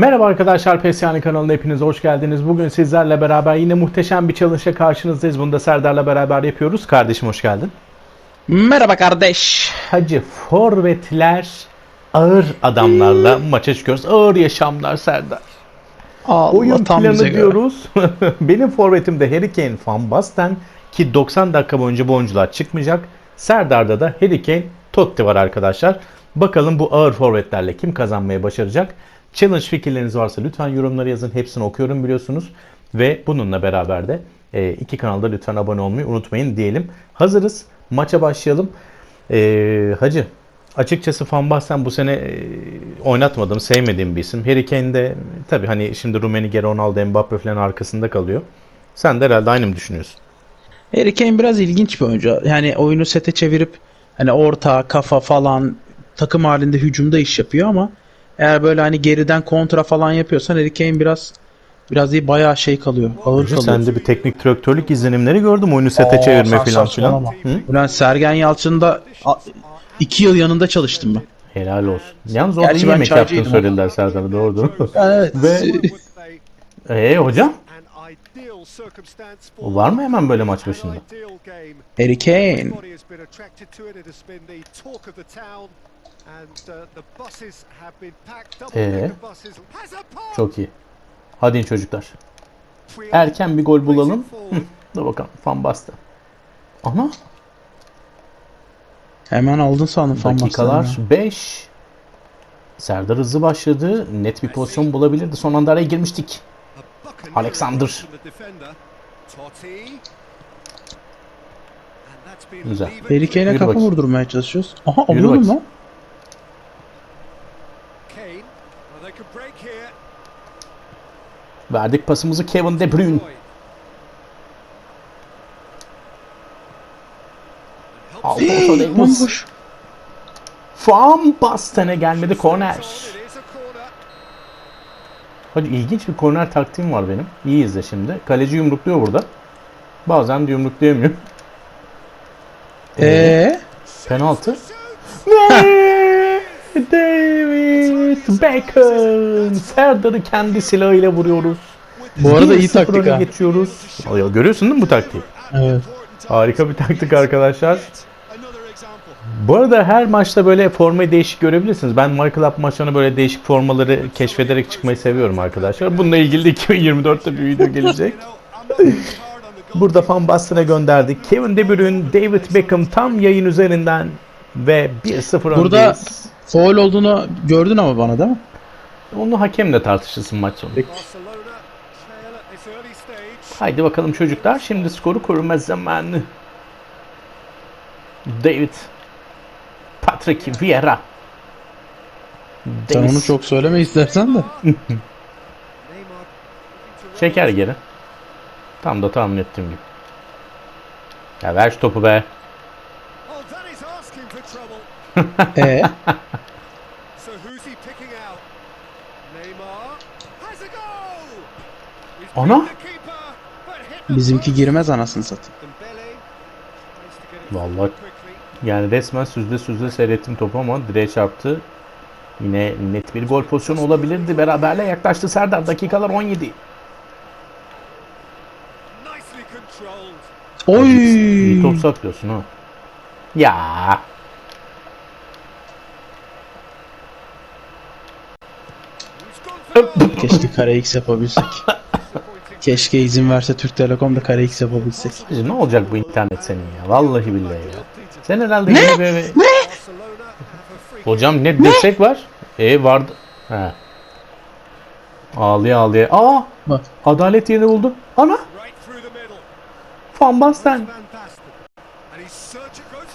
Merhaba arkadaşlar Pesyani kanalına hepiniz hoş geldiniz. Bugün sizlerle beraber yine muhteşem bir challenge'a karşınızdayız. Bunu da Serdar'la beraber yapıyoruz. Kardeşim hoş geldin. Merhaba kardeş. Hacı forvetler ağır adamlarla maça çıkıyoruz. Ağır yaşamlar Serdar. Allah Oyun tam planı diyoruz. Benim forvetimde Harry Kane, Van Basten ki 90 dakika boyunca bu oyuncular çıkmayacak. Serdar'da da Harry Kane, Totti var arkadaşlar. Bakalım bu ağır forvetlerle kim kazanmayı başaracak? Challenge fikirleriniz varsa lütfen yorumları yazın. Hepsini okuyorum biliyorsunuz. Ve bununla beraber de e, iki kanalda lütfen abone olmayı unutmayın diyelim. Hazırız. Maça başlayalım. E, Hacı açıkçası Van Basten bu sene e, oynatmadım, sevmediğim bir isim. Harry Kane de tabii hani şimdi Rummenigge, Ronaldo, Mbappe falan arkasında kalıyor. Sen de herhalde aynı mı düşünüyorsun? Harry Kane biraz ilginç bir oyuncu. Yani oyunu sete çevirip hani orta, kafa falan takım halinde hücumda iş yapıyor ama eğer böyle hani geriden kontra falan yapıyorsan Harry Kane biraz biraz iyi bayağı şey kalıyor. Ağır kalıyor. sen de bir teknik direktörlük izlenimleri gördüm. Oyunu sete Aa, çevirme falan filan. Ulan Sergen Yalçın'da a- iki yıl yanında çalıştım ben. Helal olsun. Yalnız orada Gerçi iyi yemek yaptığını söylediler Serdar'a doğrudur. Evet. Ve ee hocam O var mı hemen böyle maç başında? Harry Kane. Ee? Çok iyi. Hadi çocuklar. Erken bir gol bulalım. Dur bakalım. Van Basten. Ana Hemen aldın sandım Van dakikalar Basten'i. 5. Serdar hızlı başladı. Net bir pozisyon bulabilirdi. Son anda araya girmiştik. Alexander. Güzel. Yürü kafa bakayım. vurdurmaya çalışıyoruz. Aha bakayım. lan. Verdik pasımızı Kevin De Bruyne. Alfonso Davies. Van Basten'e gelmedi korner. Hadi ilginç bir korner taktiğim var benim. İyi izle şimdi. Kaleci yumrukluyor burada. Bazen de yumruklayamıyor. Eee? Penaltı. Beckham. Serdar'ı kendi silahıyla vuruyoruz. Bu arada iyi 1-0 taktik ha. geçiyoruz. Ya, görüyorsun değil mi bu taktiği? Evet. Harika bir taktik arkadaşlar. Bu arada her maçta böyle formayı değişik görebilirsiniz. Ben Michael Up maçlarına böyle değişik formaları keşfederek çıkmayı seviyorum arkadaşlar. Bununla ilgili de 2024'te bir video gelecek. Burada Van Basten'e gönderdik. Kevin De Bruyne, David Beckham tam yayın üzerinden ve 1-0 Burada-. Foul olduğunu gördün ama bana değil mi? Onu hakemle tartışırsın maç sonu. Haydi bakalım çocuklar. Şimdi skoru koruma zamanı. David. Patrick Vieira. Sen Davis. onu çok söyleme istersen de. Çeker geri. Tam da tahmin ettiğim gibi. Ya ver şu topu be. Ee, Ana! bizimki girmez anasını satayım. Vallahi yani resmen süzle süzle seyrettim topu ama direğe çarptı. Yine net bir gol pozisyonu olabilirdi. Beraberle yaklaştı Serdar. Dakikalar 17. İyi top Oy! saklıyorsun ha. Ya. Keşke kare X yapabilsek. Keşke izin verse Türk Telekom'da kare X yapabilsek. Ne olacak bu internet senin ya? Vallahi billahi ya. Sen herhalde yeni bir eve... Hocam net destek var. E vardı. He. Ağlaya ağlaya. Aa! Bak. Adalet yerini buldu. Ana! Van Basten.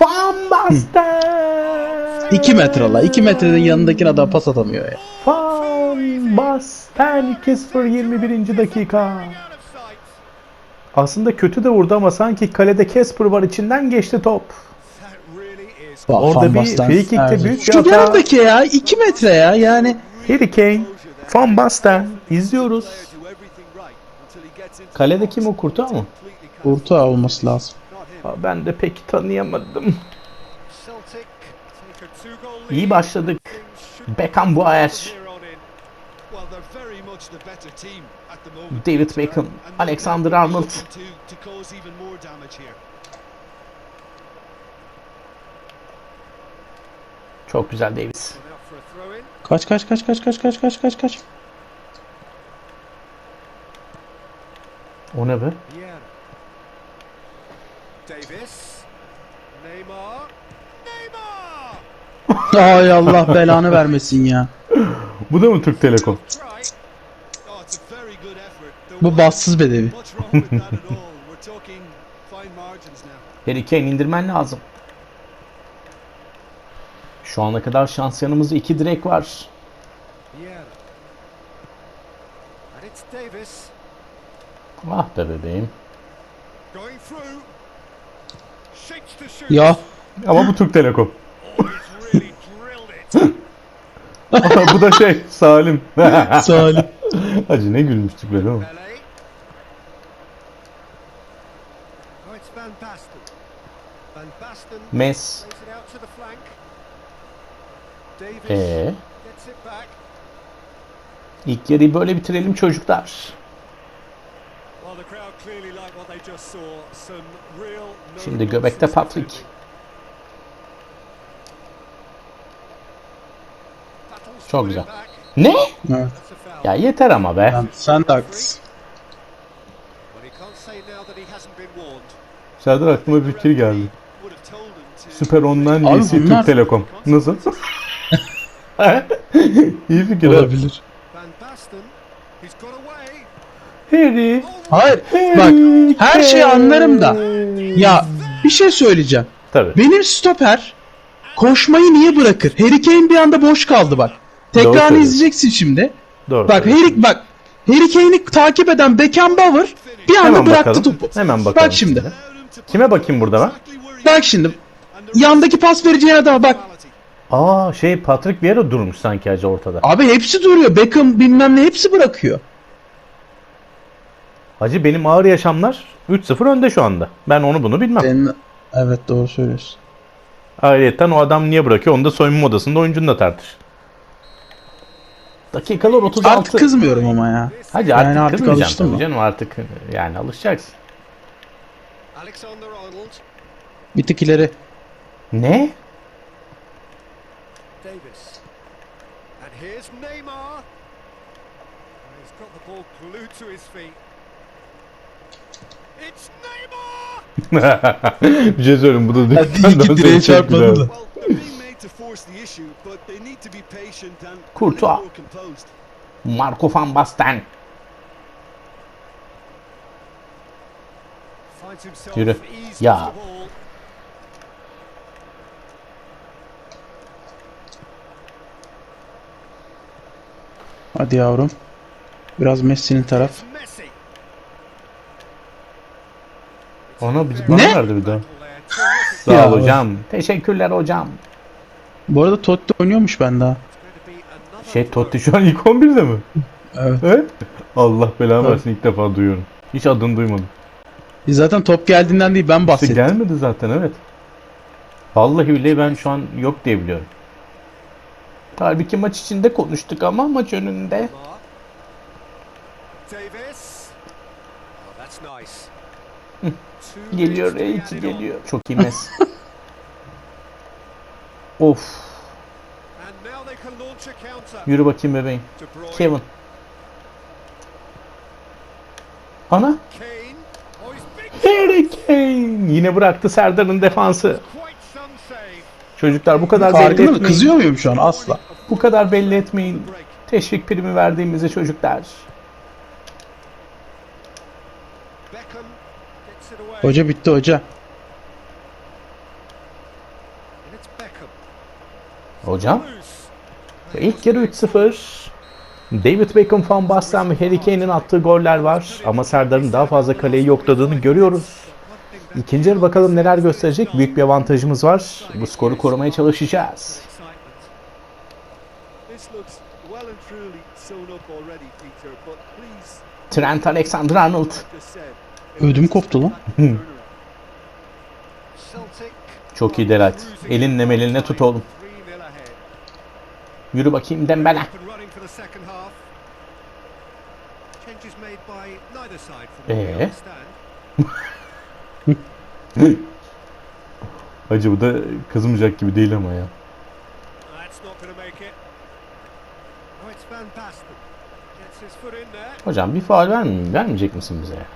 Van Basten. 2 metre la. 2 metreden yanındakine adam pas atamıyor ya. Van Basten 2-0 21. dakika. Aslında kötü de vurdu ama sanki kalede Casper var içinden geçti top. Bak, Orada bir free kick'te Evet. büyük bir Şu hata. ya 2 metre ya yani. Harry Kane, Van Basten izliyoruz. Kalede kim o kurtu ama? Orta olması lazım. Aa, Ben de pek tanıyamadım. İyi başladık. Beckham Boyer. David Beckham, Alexander Arnold. open To, to cause even more damage here. Çok güzel Davis. Kaç kaç kaç kaç kaç kaç kaç kaç kaç. O ne be? Davis. Neymar. Neymar! Ay Allah belanı vermesin ya. Bu da mı Türk Telekom? Bu bassız bedevi. Harry Kane indirmen lazım. Şu ana kadar şans yanımızda iki direk var. Ah be bebeğim. Ya. Ama bu Türk Telekom. bu da şey Salim. Salim. Acı ne gülmüştük böyle ama. Mes. Ee. İlk yarıyı böyle bitirelim çocuklar. Şimdi göbekte Patrick. Çok güzel. Ne? Evet. Ya yeter ama be. Yani sen de haklısın. Serdar aklıma bir fikir geldi. Süper On'dan Abi iyisi bunlar- Türk Telekom. Nasıl? İyi fikir. Olabilir. Van Basten. He's got away. Harry. Hayır. Bak her şeyi anlarım da. Ya bir şey söyleyeceğim. Tabii. Benim stoper koşmayı niye bırakır? Harry Kane bir anda boş kaldı bak. Doğru Tekrarını söylüyorsun. izleyeceksin şimdi. Doğru. Bak söylüyorsun. Harry bak Harry Kane'i takip eden Beckenbauer bir anda Hemen bıraktı bakalım. topu. Hemen bakalım. Bak şimdi. Kime bakayım burada ben? Bak şimdi. Yandaki pas vereceğin adama bak. Aa şey Patrick Vieira durmuş sanki hacı ortada. Abi hepsi duruyor. Beckham bilmem ne hepsi bırakıyor. Hacı benim ağır yaşamlar 3-0 önde şu anda. Ben onu bunu bilmem. Senin... Evet doğru söylüyorsun. Ayrıyeten o adam niye bırakıyor onu da soyunma odasında oyuncunla tartış. Dakikalar 36. Artık kızmıyorum ama ya. Hacı artık, Yani artık tabii mı? canım artık yani alışacaksın. Alexander Arnold. Bir tık ileri. Ne? Davis. And here's Neymar. And he's got the ball glued to his feet. It's Neymar! bir şey söyleyeyim bu da iyi ki direğe çarpmadı da. well, they're being made to force the issue, but they need to be patient and a little Courtois. more composed. Marco van Basten. Finds himself Yürü. eased Ya. off the ball. Hadi yavrum. Biraz Messi'nin taraf. Ona bana Ne? verdi bir daha. Sağ Ya. ol hocam. Teşekkürler hocam. Bu arada Totti oynuyormuş ben daha. Şey. Totti şu an ilk 11'de mi? Evet. Allah belanı Evet. versin ilk defa duyuyorum. Hiç adını duymadım. E Zaten top geldiğinden değil ben İşte bahsettim. gelmedi zaten evet. Vallahi billahi ben şu an yok diye biliyorum. Halbuki maç içinde konuştuk ama maç önünde. geliyor Reiki geliyor. Çok iyi mes. of. Yürü bakayım bebeğim. Kevin. Ana. Harry Kane. Yine bıraktı Serdar'ın defansı. Çocuklar bu kadar Farkında mı? Kızıyor muyum şu an? Asla. Bu kadar belli etmeyin. Teşvik primi verdiğimizi çocuklar. Hoca bitti hoca. Hocam. İlk yarı 3-0. David Beckham, Van Basten ve Harry Kane'in attığı goller var. Ama Serdar'ın daha fazla kaleyi yokladığını görüyoruz. İkinci yarı bakalım neler gösterecek. Büyük bir avantajımız var. Bu skoru korumaya çalışacağız. Trent Alexander-Arnold. Ödüm koptu lan. Çok iyi Delight. Elinle melinle tut oğlum. Yürü bakayım Dembele. Ee? Hacı bu da kızmayacak gibi değil ama ya. Hocam bir faal vermi vermeyecek misin bize ya?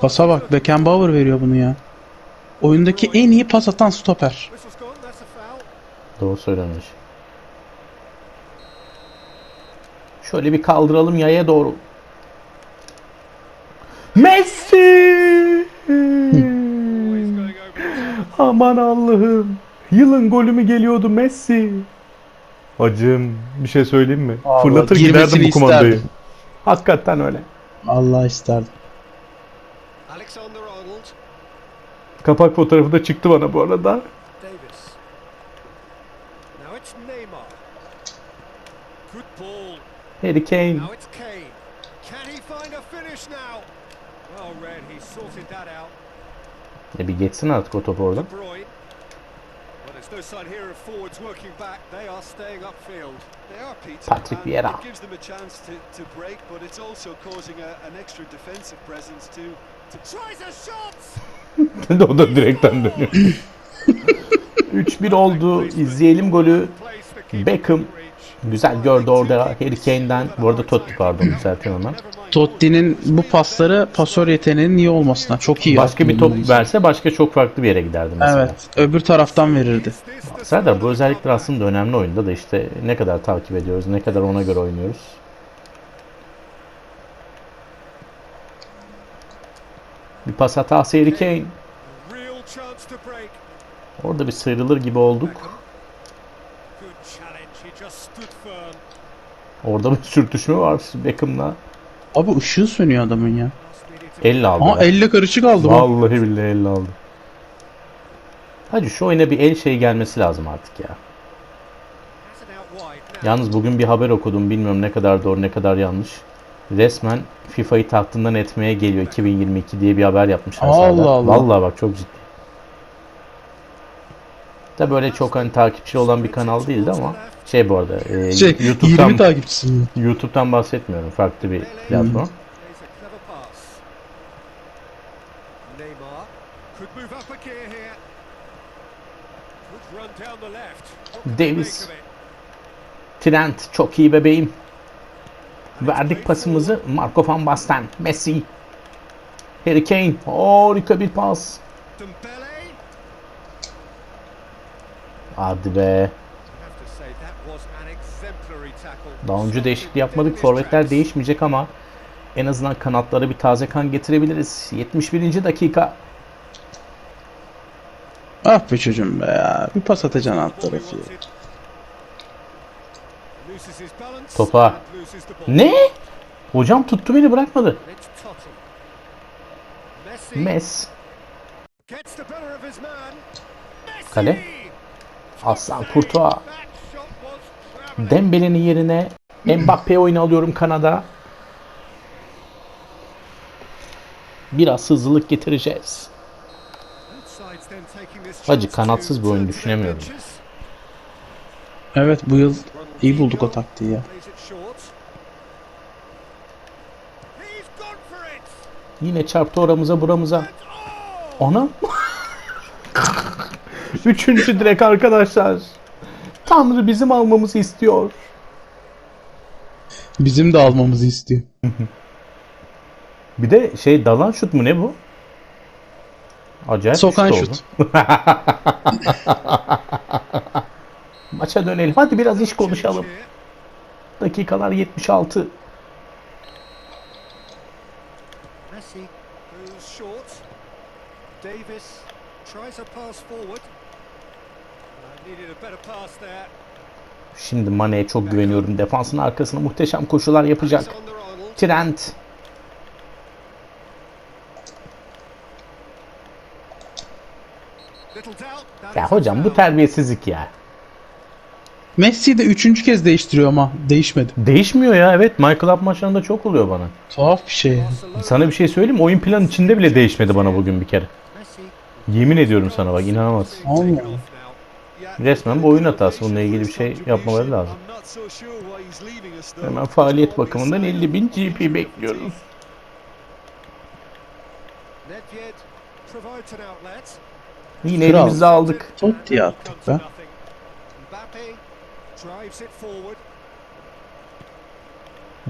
Pasa bak Beckenbauer veriyor bunu ya. Oyundaki en iyi pas atan stoper. Doğru söylemiş. Şöyle bir kaldıralım yaya doğru. Messi! Aman Allah'ım. Yılın golü mü geliyordu Messi? Hacım bir şey söyleyeyim mi? Vallahi Fırlatır giderdim bu kumandayı. isterdim. Hakikaten öyle. Allah isterdim. Alexander Arnold. Kapak fotoğrafı da çıktı bana bu arada. Davis. Now it's Neymar. Good ball. Harry Kane. Now it's Kane. Can he find a finish now? Well read. He sorted that out. E bir geçsin artık o top oradan. De Bruyne. Well, there's no sign here of forwards working back. They are staying upfield. They are, Peter. Patrick Vieira. It gives them a chance to, to break, but it's also causing a, an extra defensive presence to, to Tries a shot. o da direkten dönüyor. 3-1 oldu. İzleyelim golü. Beckham güzel gördü orada Harry Kane'den. Bu arada Totti pardon düzelteyim hemen. Totti'nin bu pasları pasör yeteneğinin iyi olmasına çok iyi. Başka bir top verse başka çok farklı bir yere giderdi mesela. Evet. Öbür taraftan verirdi. Serdar bu özellikler aslında önemli oyunda da işte ne kadar takip ediyoruz, ne kadar ona göre oynuyoruz. Bir pas hatası Harry Kane. Orada bir sıyrılır gibi olduk. Orada bir sürtüşme var Beckham'la. Abi ışığı sönüyor adamın ya. Just needed to Elle aldı. Aa elle karışık aldı bak. Vallahi billahi elle aldı. Hadi şu oyuna bir el şey gelmesi lazım artık ya. Yalnız bugün bir haber okudum. Bilmiyorum ne kadar doğru ne kadar yanlış. Resmen FIFA'yı tahtından etmeye geliyor 2022 diye bir haber yapmışlar. Allah Serdar. Allah. Vallahi bak çok ciddi. Da böyle çok hani takipçi olan bir kanal değildi ama şey bu arada e, Şey, YouTube'dan 20 takipçisi mi? YouTube'dan bahsetmiyorum. Farklı bir platform. They Davis. Trent çok iyi bebeğim. Verdik pasımızı Marco van Basten. Messi. Harry Kane. Harika bir pas. Hadi be. Daha önce değişiklik yapmadık. Forvetler değişmeyecek ama en azından kanatlara bir taze kan getirebiliriz. 71. dakika. Ah be çocuğum be ya. Bir pas atacaksın alt tarafı. Topa. Ne? Hocam tuttu beni bırakmadı. Mes. Kale. Aslan Courtois. Dembele'nin yerine Mbappe oyunu alıyorum Kanada. Biraz hızlılık getireceğiz. Hacı, kanatsız bir oyun düşünemiyorum. Evet bu yıl iyi bulduk o taktiği ya. Yine çarptı oramıza buramıza. Ana. Üçüncü direk arkadaşlar. Tanrı bizim almamızı istiyor. Bizim de almamızı istiyor. Bir de şey dalan şut mu ne bu? Acayip Sokan şut oldu. şut. Maça dönelim. Hadi biraz iş konuşalım. Dakikalar 76. Messi goes short. Davis tries a pass forward. Şimdi Mane'ye çok güveniyorum. Defansın arkasına muhteşem koşular yapacak. Trent. Ya hocam bu terbiyesizlik ya. Messi de üçüncü kez değiştiriyor ama değişmedi. Değişmiyor ya evet. Michael Up maçlarında çok oluyor bana. Tuhaf bir şey Sana bir şey söyleyeyim mi? Oyun planı içinde bile değişmedi bana bugün bir kere. Yemin ediyorum sana bak inanamazsın. Allah. Resmen bu oyun hatası. Bununla ilgili bir şey yapmaları lazım. Hemen faaliyet bakımından 50.000 GP bekliyoruz. Yine Kral. elimizde aldık. Totti attık be.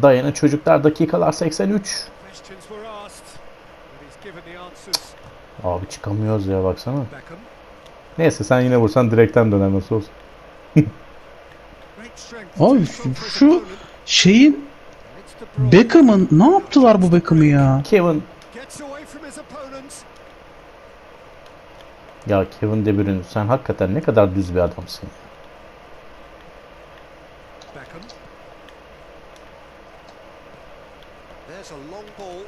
Dayanın çocuklar dakikalar 83. Questions were asked, but he's given the answers. Abi çıkamıyoruz ya baksana. Neyse sen yine vursan direkten döner nasıl olsa. Abi şu şeyin. Beckham'ın ne yaptılar bu Beckham'ı ya? Kevin ya Kevin De Bruyne sen hakikaten ne kadar düz bir adamsın. ya. Beckham. There's a long ball.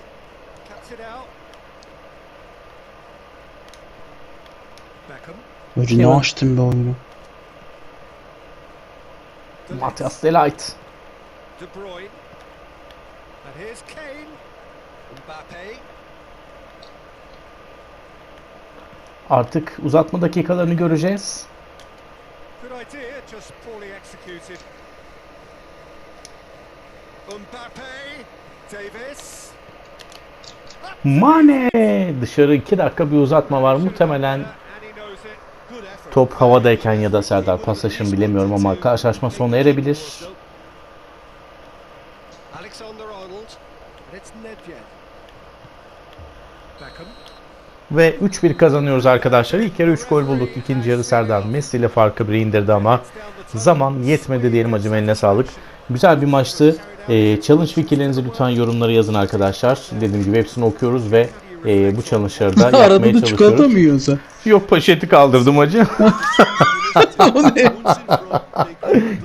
Cuts it out. Hoca ne Kevin. açtın be oyunu? Matias Delight. De Bruyne. And here's Kane. Mbappe. Artık uzatma dakikalarını göreceğiz. Good idea, just poorly executed. Mbappe. Davis. Mane! Dışarı 2 dakika bir uzatma var. Muhtemelen And he knows it. Good effort. Top havadayken ya da Serdar paslaşın bilemiyorum ama karşılaşma sona erebilir. Ve 3-1 kazanıyoruz arkadaşlar. İlk yarı 3 gol bulduk. İkinci yarı Serdar Messi ile farkı bir indirdi ama zaman yetmedi diyelim hacım eline sağlık. Güzel bir maçtı. Ee, challenge fikirlerinizi lütfen yorumlara yazın arkadaşlar. Dediğim gibi hepsini okuyoruz ve e, bu challenge'ları da yapmaya da çikolata çalışıyoruz. mı yiyorsun Yok poşeti kaldırdım hacı. sen? O ne?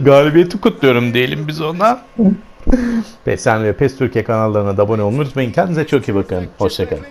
Galibiyeti kutluyorum diyelim biz ona. PESEN ve PES Türkiye kanallarına da abone olmayı unutmayın. Kendinize çok iyi bakın. Hoşçakalın.